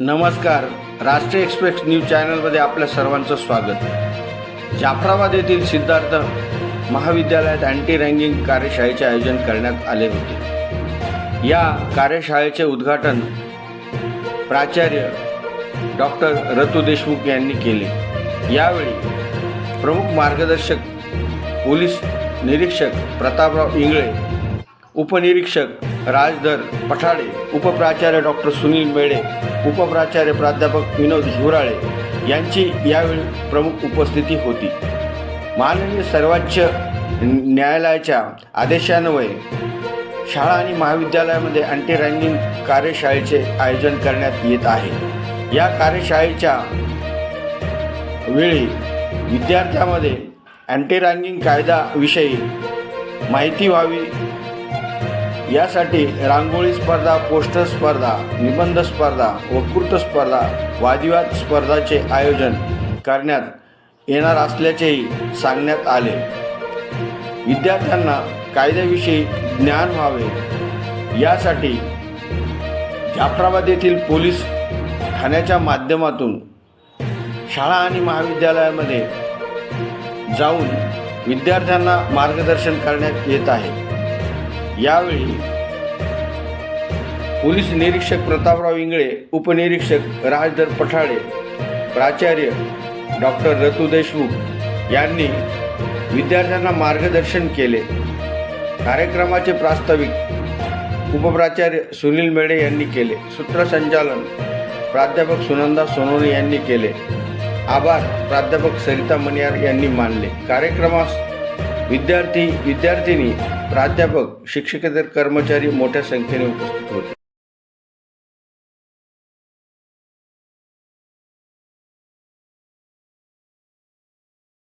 नमस्कार राष्ट्रीय express news चॅनलमध्ये आपल्या सर्वांचं स्वागत. जाफराबाद येथील सिद्धार्थ महाविद्यालयात अँटी रँगिंग कार्यशाळेचे आयोजन करण्यात आले होते. या कार्यशाळेचे उद्घाटन प्राचार्य डॉक्टर रतू देशमुख यांनी केले. यावेळी प्रमुख मार्गदर्शक पोलीस निरीक्षक प्रतापराव इंगळे उपनिरीक्षक राजधर पठाडे उपप्राचार्य डॉक्टर सुनील मेळे उपप्राचार्य प्राध्यापक विनोद हिवराळे यांची यावेळी प्रमुख उपस्थिती होती. माननीय सर्वोच्च न्यायालयाच्या आदेशान्वये शाळा आणि महाविद्यालयामध्ये अँटी रँगिंग कार्यशाळेचे आयोजन करण्यात येत आहे. या कार्यशाळेच्या वेळी विद्यार्थ्यामध्ये अँटी रँगिंग कायदाविषयी माहिती व्हावी यासाठी रांगोळी स्पर्धा पोस्टर स्पर्धा निबंध स्पर्धा वक्तृत्व स्पर्धा वादिवाद स्पर्धाचे आयोजन करण्यात येणार असल्याचेही सांगण्यात आले. विद्यार्थ्यांना कायद्याविषयी ज्ञान व्हावे. यासाठी जाफराबाद येथील पोलीस ठाण्याच्या माध्यमातून शाळा आणि महाविद्यालयामध्ये जाऊन विद्यार्थ्यांना मार्गदर्शन करण्यात येत आहे. यावेळी पोलीस निरीक्षक प्रतापराव इंगळे उपनिरीक्षक राजधर पठाळे प्राचार्य डॉक्टर रतू देशमुख यांनी विद्यार्थ्यांना मार्गदर्शन केले. कार्यक्रमाचे प्रास्ताविक उपप्राचार्य सुनील मेढे यांनी केले. सूत्रसंचालन प्राध्यापक सुनंदा सोनवणे यांनी केले. आभार प्राध्यापक सरिता मनियार यांनी मानले. कार्यक्रमास विद्यार्थी विद्यार्थिनी प्राध्यापक शिक्षकेतर कर्मचारी मोठ्या संख्येने उपस्थित होते.